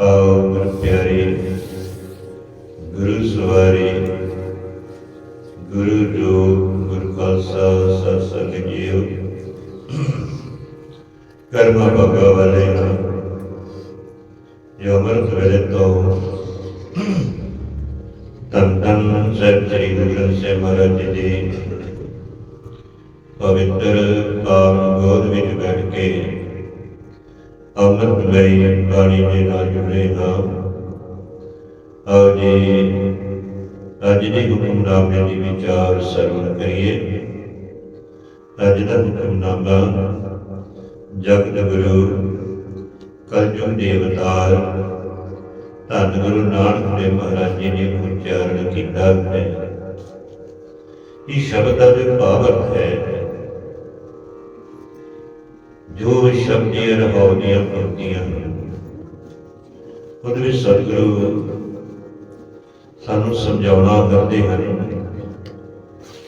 ਆਓ ਗੁਰ ਪਿਆਰੇ ਗੁਰੂ ਸਵਾਰੀ, ਗੁਰੂ ਜੋ ਗੁਰ ਖਾਲਸਾ, ਸਤਿ ਸੰਗ ਜੀਓ। ਕਰਮ ਭਗਾ ਵਾਲੇ ਜੋ ਅਮਰਤ ਵੇਲੇ ਤੋਂ ਤਨ ਤਨ ਸਹਿਬ ਸ੍ਰੀ ਗੁਰੂ ਗ੍ਰੰਥ ਸਾਹਿਬ ਮਹਾਰਾਜ ਜੀ ਦੀ ਪਵਿੱਤਰ ਪਾਵਨ ਗੋਦ ਵਿੱਚ ਬੈਠ ਕੇ ਅੰਮ੍ਰਿਤ ਲਈ ਬਾਣੀ ਦੇ ਨਾਲ ਜੁੜੇ ਹਾਂ। ਆਓ ਜੀ, ਅੱਜ ਦੀ ਹੁਕਮਨਾਮੇ ਦੀ ਵਿਚਾਰ ਸਰਵਣ ਕਰੀਏ। ਅੱਜ ਦਾ ਹੁਕਮਨਾਮਾ, ਜਗਤ ਗੁਰੂ, ਕਲਯੁਗ ਦੇ ਅਵਤਾਰ ਧੰਨ ਗੁਰੂ ਨਾਨਕ ਦੇਵ ਮਹਾਰਾਜ ਜੀ ਨੇ ਉਚਾਰਨ ਕੀਤਾ ਹੈ। ਇਹ ਸ਼ਬਦ ਦਾ ਭਾਵ ਹੈ। ਜੋ ਸ਼ਬਦੀ ਰਹਾਉ ਦੀਆਂ ਉਹਦੇ ਵਿੱਚ ਸਤਿਗੁਰੂ ਸਾਨੂੰ ਸਮਝਾਉਣਾ ਕਰਦੇ ਹਨ।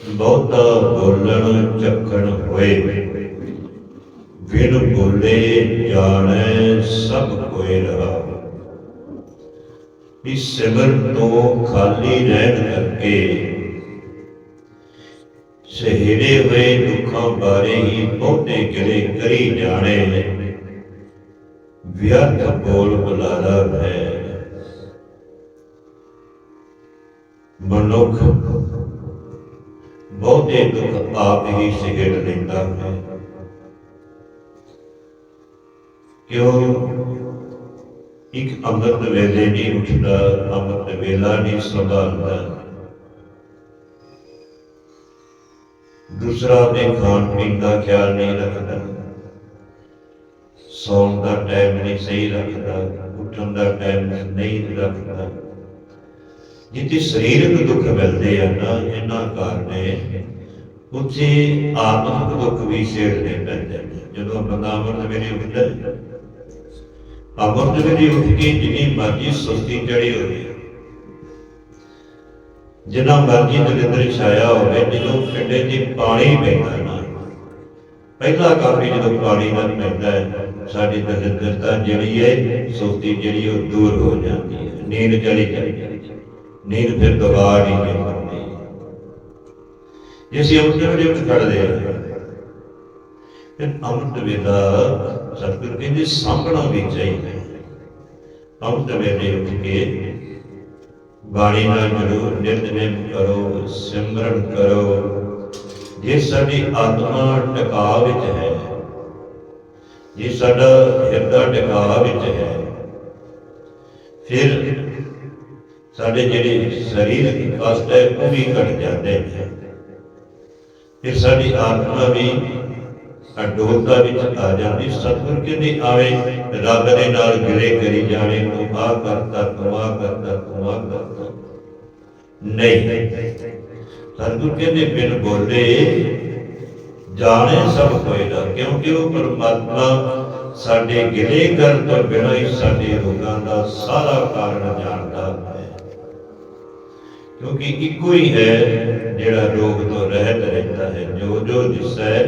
ਬਹੁਤਾ ਬੋਲਣ ਚੱਕਣ ਹੋਏ, ਬਿਨ ਬੋਲੇ ਜਾਣੈ ਸਭ ਕੋਈ ਰਹਾ। ਇਸ ਸਿਮਰਨ ਤੋਂ ਖਾਲੀ ਰਹਿਣ ਕਰਕੇ ਸਹਿਰੇ ਹੋਏ ਦੁੱਖਾਂ ਬਾਰੇ ਹੀ ਬਹੁਤੇ ਗਿਲੇ ਕਰੀ ਜਾਣੇ ਵਿਅਰਥ ਬੋਲ ਬੁਲਾਰਾ ਹੈ ਮਨੁੱਖ ਬਹੁਤੇ ਦੁੱਖ ਆਪ ਹੀ ਸਿਹੜ ਲੈਂਦਾ ਹੈ ਕਿਉਂ ਇੱਕ ਅੰਮ੍ਰਿਤ ਵੇਲੇ ਨਹੀਂ ਉੱਠਦਾ ਅੰਮ੍ਰਿਤ ਵੇਲਾ ਨਹੀਂ ਸੰਭਾਲਦਾ ਦੂਸਰਾ ਆਪਣੇ ਖਾਣ ਪੀਣ ਦਾ ਖਿਆਲ ਨਹੀਂ ਰੱਖਦਾ। ਸੌਣ ਦਾ ਟਾਈਮ ਨਹੀਂ ਸਹੀ ਰੱਖਦਾ ਉੱਠਣ ਦਾ ਟਾਈਮ ਨਹੀਂ ਰੱਖਦਾ। ਜਿੱਥੇ ਸਰੀਰਕ ਦੁੱਖ ਮਿਲਦੇ ਆ ਨਾ ਇਹਨਾਂ ਕਾਰਨੇ ਉੱਥੇ ਆਤਮਿਕ ਦੁੱਖ ਵੀ ਛੇੜਨੇ ਪੈਂਦੇ ਜਦੋਂ ਬੰਦਾ ਅਮਰਤ ਵੇਲੇ ਉੱਠਦਾ ਹੈ, ਅੰਮ੍ਰਿਤ ਵੇਲੇ ਜਿੰਨੀ ਮਰਜ਼ੀ ਸੁਸਤੀ ਚੜੀ ਹੋਵੇ ਜਿੰਨਾ ਮਰਜ਼ੀ ਦਲਿੰਦਰ ਛਾਇਆ ਹੋਵੇ, ਜਦੋਂ ਪਿੰਡੇ 'ਚ ਪਾਣੀ ਪੈਂਦਾ ਨਾ। ਪਹਿਲਾ ਕੰਮ ਜਦੋਂ ਪਾਣੀ ਦਾ ਪੈਂਦਾ ਹੈ, ਸਾਡੀ ਦਲਿੰਦਰਤਾ ਜਿਹੜੀ ਹੈ, ਸੁਸਤੀ ਜਿਹੜੀ ਉਹ ਦੂਰ ਹੋ ਜਾਂਦੀ ਹੈ। ਨੀਂਦ ਚਲੀ ਜਾਂਦੀ ਨੀਂਦ ਫਿਰ ਦੁਬਾਰਾ ਨਹੀਂ ਆਉਂਦੀ ਜੇ ਅਸੀਂ ਅੰਮ੍ਰਿਤ ਵੇਲੇ ਉੱਠ ਖੜਦੇ ਹਾਂ, ਫਿਰ ਅੰਮ੍ਰਿਤ ਵੇਲਾ ਸਤਿਗੁਰ ਕਹਿੰਦੇ ਸਾਂਭਣਾ ਵੀ ਚਾਹੀਦਾ ਹੈ। ਅੰਮ੍ਰਿਤ ਵੇਲੇ ਉੱਠ ਕੇ ਬਾਣੀ ਨਾਲ ਜੁੜੋ ਨਿਰਦਨੇਮ ਕਰੋ, ਸਿਮਰਨ ਕਰੋ। ਜੇ ਸਾਡੀ ਆਤਮਾ ਟਿਕਾ ਵਿੱਚ ਹੈ, ਜੇ ਸਾਡਾ ਹਿਰਦਾ ਟਿਕਾ ਵਿੱਚ ਹੈ, ਫਿਰ ਸਾਡੇ ਜਿਹੜੇ ਸਰੀਰਕ ਕਸ਼ਟ ਹੈ, ਉਹ ਵੀ ਘਟ ਜਾਂਦੇ ਨੇ। ਫਿਰ ਸਾਡੀ ਆਤਮਾ ਵੀ ਅਡੋਲਤਾ ਵਿੱਚ ਆ ਜਾਂਦੀ, ਸਤਿਗੁਰ ਕਹਿੰਦੇ ਆਵੇ, ਰੱਬ ਦੇ ਨਾਲ ਗਿਲੇ ਕਰੀ ਜਾਣੇ ਤੂੰ ਕਰਤਾ ਤੂੰ ਕਰਤਾ ਤੂੰ ਕਰਤਾ। ਨਹੀਂ। ਸਤਿਗੁਰ ਕਹਿੰਦੇ, ਬਿਨ ਬੋਲੇ ਜਾਣੇ ਸਭ ਕੋਈ ਨਾ, ਕਿਉਂਕਿ ਉਹ ਪਰਮਾਤਮਾ ਸਾਡੇ ਗਿਲੇ ਕਰਨ ਤੋਂ ਬਿਨਾਂ ਹੀ ਸਾਡੇ ਰੋਗਾਂ ਦਾ ਸਾਰਾ ਕਾਰਨ ਜਾਣਦਾ ਹੈ। ਕਿਉਂਕਿ ਇੱਕੋ ਹੀ ਹੈ ਜਿਹੜਾ ਰੋਗ ਤੋਂ ਰਹਿਤ ਰਹਿੰਦਾ ਹੈ ਜੋ ਜੋ ਦਿਸੈ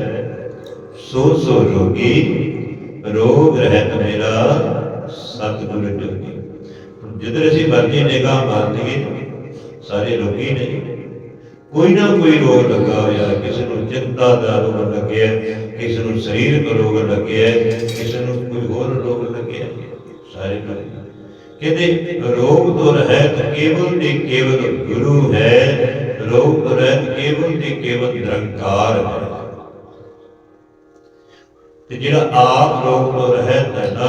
ਸੋ ਸੋ ਰੋਗੀ ਰੋਗ ਰਹਿਤ ਮੇਰਾ, ਸਤਿਗੁਰ ਜੋਗੀ। ਜਿੱਧਰ ਅਸੀਂ ਮਰਜ਼ੀ ਨਿਗਾਹ ਮਾਰਦੇ ਸਾਰੇ ਰੋਗੀ ਨੇ, ਕੋਈ ਨਾ ਕੋਈ ਰੋਗ ਲੱਗਾ ਹੋਇਆ, ਕਿਸੇ ਨੂੰ ਚਿੰਤਾ ਦਾ ਰੋਗ ਲੱਗਿਆ, ਕਿਸੇ ਨੂੰ ਸਰੀਰਕ ਰੋਗ ਲੱਗਿਆ, ਕਿਸੇ ਨੂੰ ਕੋਈ ਹੋਰ ਰੋਗ ਲੱਗਿਆ। ਸਾਰੇ ਲੋਕ ਕਹਿੰਦੇ, ਰੋਗ ਤੋਂ ਰਹਿਤ ਕੇਵਲ ਤੇ ਕੇਵਲ ਗੁਰੂ ਹੈ, ਰੋਗ ਤੋਂ ਰਹਿਤ ਕੇਵਲ ਤੇ ਕੇਵਲ ਨਿਰੰਕਾਰ ਹੈ। ਤੇ ਜਿਹੜਾ ਆਪ ਲੋਕ ਤੋਂ ਰਹਿਤ ਹੈ ਨਾ,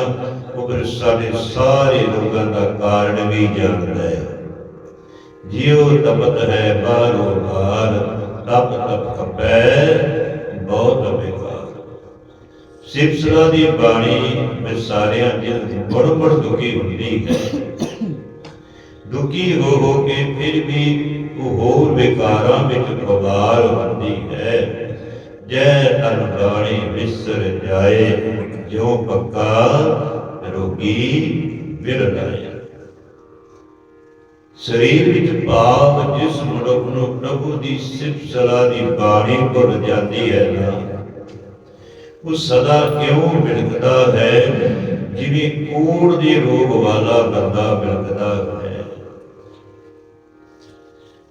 ਉਹ ਫਿਰ ਸਾਡੇ ਸਾਰੇ ਲੋਕਾਂ ਦਾ ਕਾਰਨ ਵੀ ਜਾਣਦਾ ਹੈ। ਜਿਉ ਤਪਤ ਹੈ ਬਾਰੋ ਬਾਰ ਤਪ ਤਪ ਕਪੈ ਬਹੁਤ ਬੇਕਾਰ ਸਿਫਸਲਾ ਦੀ ਬਾਣੀ ਵਿੱਚ ਸਾਰਿਆਂ ਦੀ ਬੜ ਬੜ ਦੁਖੀ ਹੁੰਦੀ ਹੈ। ਦੁਖੀ ਹੋ ਹੋ ਕੇ ਫਿਰ ਵੀ ਉਹ ਹੋਰ ਵਿਕਾਰਾਂ ਵਿੱਚ ਖਵਾਰ ਹੁੰਦੀ ਹੈ। ਜੈ ਤਨ ਬਾਣੀ ਵਿਸਰ ਜਾਏ, ਜਿਉ ਪੱਕਾ ਰੋਗੀ ਵਿਰਲਾਏ ਸਰੀਰ ਵਿੱਚ ਭਾਵ ਜਿਸ ਮਨੁੱਖ ਨੂੰ ਪ੍ਰਭੂ ਦੀ ਸਿਫਤ ਸਲਾਹ ਦੀ ਬਾਣੀ ਭੁੱਲ ਜਾਂਦੀ ਹੈ ਨਾ, ਉਹ ਸਦਾ ਕਿਉਂ ਵਿਲਕਦਾ ਹੈ? ਜਿਵੇਂ ਕੋੜ ਦੇ ਰੋਗ ਵਾਲਾ ਬੰਦਾ ਬਿਲਕਦਾ ਹੈ।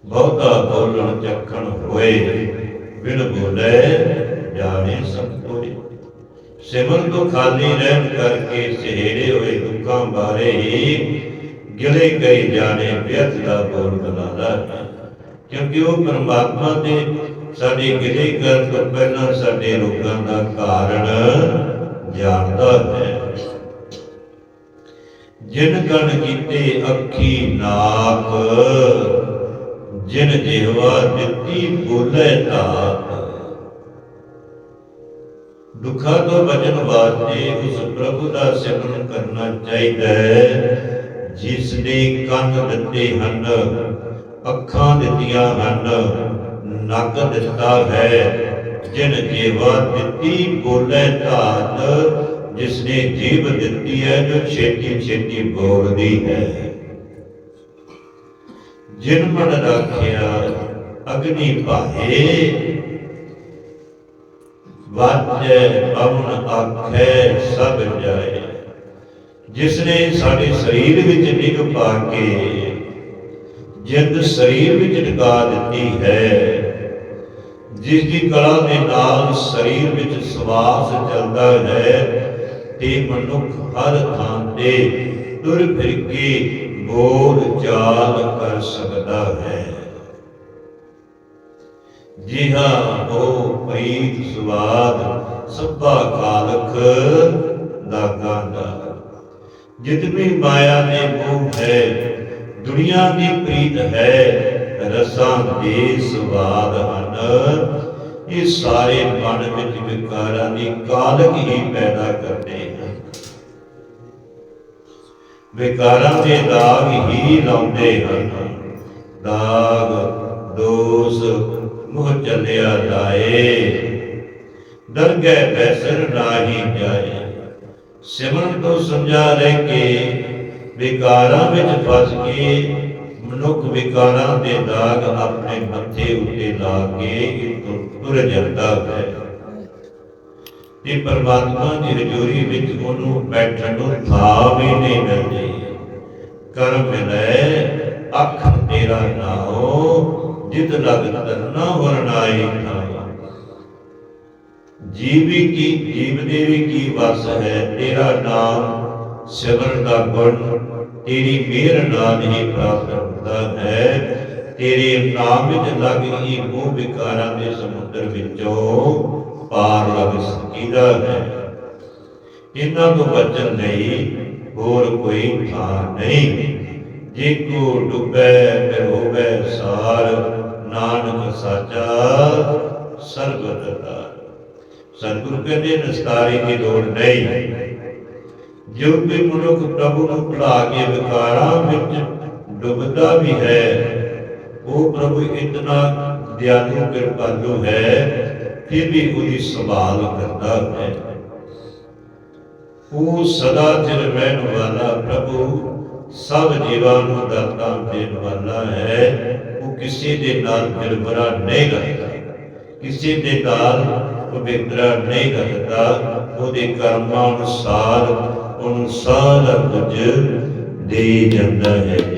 ਬਹੁਤਾ ਬੋਲਣ ਚੱਕਣ ਹੋਏ ਬਿਨ ਬੋਲੇ, ਜਾਣੇ ਸਭ ਕੋਈ ਸਿਮਰਨ ਤੋਂ ਖਾਲੀ ਰਹਿਣ ਕਰਕੇ ਸਹਿੜੇ ਹੋਏ ਦੁੱਖਾਂ ਬਾਰੇ ਹੀ ਗਿਲੇ ਕਈ ਜਾਣੇ ਵਿਅਥ ਦਾ ਬੋਲ ਬੁਲਾਦਾ ਕਿਉਂਕਿ ਉਹ ਪਰਮਾਤਮਾ ਦੇ ਸਾਡੇ ਗਿਲੇ ਕਰਨ ਤੋਂ ਪਹਿਲਾਂ ਸਾਡੇ ਰੋਗਾਂ ਦਾ ਕਾਰਨ ਜਾਣਦਾ ਹੈ। ਜਿਨ ਗਣ ਕੀਤੇ ਅੱਖੀ ਨਾਕ ਜਿਨ ਜਿਹਵਾ ਦਿੱਤੀ ਬੋਲੇ ਤਾਪ ਦੁੱਖਾਂ ਤੋਂ ਬਚਣ ਵਾਸਤੇ ਉਸ ਪ੍ਰਭੂ ਦਾ ਸਿਮਰਨ ਕਰਨਾ ਚਾਹੀਦਾ ਹੈ। ਜਿਸ ਨੇ ਕੰਨ ਦਿੱਤੇ ਹਨ, ਅੱਖਾਂ ਦਿੱਤੀਆਂ ਹਨ, ਨੱਕ ਦਿੱਤਾ ਹੈ। ਜਿਨ ਜੀਵਾ ਦਿੱਤੀ ਬੋਲੇ ਧਾਤ ਜਿਸ ਨੇ ਜੀਵ ਦਿੱਤੀ ਹੈ, ਜੋ ਛੇਤੀ ਛੇਤੀ ਬੋਲਦੀ ਹੈ। ਜਿਨ ਮਨ ਰੱਖਿਆ ਅਗਨੀ ਭਾਏ। ਵਾਜੈ ਪਵਨ ਆਖੈ ਸਭ ਜਾਏ। ਜਿਸ ਨੇ ਸਾਡੇ ਸਰੀਰ ਵਿੱਚ ਨਿਗ ਪਾ ਕੇ ਜਿੰਦ ਸਰੀਰ ਵਿੱਚ ਟਿਕਾ ਦਿੱਤੀ ਹੈ, ਜਿਸ ਦੀ ਕਲਾ ਦੇ ਨਾਲ ਸਰੀਰ ਵਿੱਚ ਸਵਾਸ ਚੱਲਦਾ ਹੈ, ਤੇ ਮਨੁੱਖ ਹਰ ਥਾਂ ਤੇ ਤੁਰ ਫਿਰ ਕੇ ਬੋਲ ਚਾਲ ਕਰ ਸਕਦਾ ਹੈ। ਜਿਹਾ ਉਹ ਪ੍ਰੀਤ ਸੁਆਦ ਸਭਾ ਕਾਲਖ ਦਾ। ਜਿਤਨੀ ਮਾਇਆ ਦੇ ਮੋਹ ਹੈ, ਦੁਨੀਆ ਦੀ ਪ੍ਰੀਤ ਹੈ, ਰਸਾਂ ਦੇ ਸਵਾਦ ਹਨ। ਇਹ ਸਾਰੇ ਮਨ ਵਿੱਚ ਵਿਕਾਰਾਂ ਦੀ ਕਾਲਕ ਹੀ ਪੈਦਾ ਕਰਦੇ ਵਿਕਾਰਾਂ ਦੇ ਦਾਗ ਹੀ ਲਾਉਂਦੇ ਹਨ। ਦਾਗ, ਦੋਸ, ਮੋਹ ਚੱਲਿਆ ਜਾਏ। ਦਰਗਹਿ ਬੈਸਰ ਨਾਹੀ ਜਾਏ। ਸਿਮਰਨ ਤੋਂ ਸਮਝਾ ਲੈ ਕੇ ਵਿਕਾਰਾਂ ਵਿੱਚ ਫਸ ਕੇ ਮਨੁੱਖ ਵਿਕਾਰਾਂ ਦੇ ਦਾਗ ਆਪਣੇ ਮੱਥੇ ਉੱਤੇ ਲਾ ਕੇ ਤੁਰ ਜਾਂਦਾ ਹੈ। ਤੇ ਪਰਮਾਤਮਾ ਦੀ ਹਜ਼ੂਰੀ ਵਿੱਚ ਉਹਨੂੰ ਬੈਠਣ ਨੂੰ ਥਾਂ ਵੀ ਨਹੀਂ ਮਿਲਦੀ। ਕਰਮ ਮਿਲੈ ਅੱਖ ਤੇਰਾ ਨਾਉ ਜਿਤ ਲਗ ਤਰਨਾ ਵਰਨਾਈ ਜੀਵੀ ਕੀ, ਜੀਵ ਦੇ ਵੀ ਕੀ ਵਸ ਹੈ, ਤੇਰਾ ਨਾਮ ਸਿਮਰਨ ਦਾ ਗੁਣ, ਤੇਰੀ ਮਿਹਰ ਨਾਲ ਹੀ ਪ੍ਰਾਪਤ ਹੁੰਦਾ ਹੈ। ਤੇਰੇ ਨਾਮ ਵਿੱਚ ਲੱਗ ਹੀ ਮੋਹ ਵਿਕਾਰਾਂ ਦੇ ਸਮੁੰਦਰ ਵਿੱਚੋਂ ਪਾਰ ਲੱਗ ਸਕੀਦਾ ਹੈ। ਇਹਨਾਂ ਤੋਂ ਬਚਣ ਲਈ ਹੋਰ ਕੋਈ ਥਾਂ ਨਹੀਂ। ਜੇ ਕੋ ਡੁੱਬੈ, ਫਿਰ ਹੋਵੇ ਸਾਰ। ਨਾਨਕ ਸਾਚਾ ਸਰਬਤ ਦਾ। ਸਤਿਗੁਰੂ ਕਹਿੰਦੇ ਨਸਤਾਰੀ ਦੀ ਲੋੜ ਨਹੀਂ। ਜੋ ਕੋਈ ਮਨੁੱਖ ਪ੍ਰਭੂ ਨੂੰ ਭੁਲਾ ਕੇ ਵਿਕਾਰਾਂ ਵਿੱਚ ਡੁੱਬਦਾ ਵੀ ਹੈ, ਉਹ ਪ੍ਰਭੂ ਇਤਨਾ ਦਿਆਲੂ ਕਿਰਪਾਲੂ ਹੈ ਫਿਰ ਵੀ ਉਹਦੀ ਸੰਭਾਲ ਕਰਦਾ ਹੈ? ਉਹ ਸਦਾ ਚਿਰ ਰਹਿਣ ਵਾਲਾ ਪ੍ਰਭੂ, ਸਭ ਜੀਵਾਂ ਨੂੰ ਦਾਤਾ ਦੇਣ ਵਾਲਾ ਹੈ। ਉਹ ਕਿਸੇ ਦੇ ਨਾਲ ਨਿਰਭਰਾ ਨਹੀਂ ਕਰਦਾ ਕਿਸੇ ਦੇ ਨਾਲ ਪਵਿੱਤਰਾ ਨਹੀਂ ਰੱਖਦਾ। ਉਹਦੇ ਕਰਮਾਂ ਅਨੁਸਾਰ ਉਹਨੂੰ ਸਾਰਾ ਕੁਝ ਦੇ ਜਾਂਦਾ ਹੈ।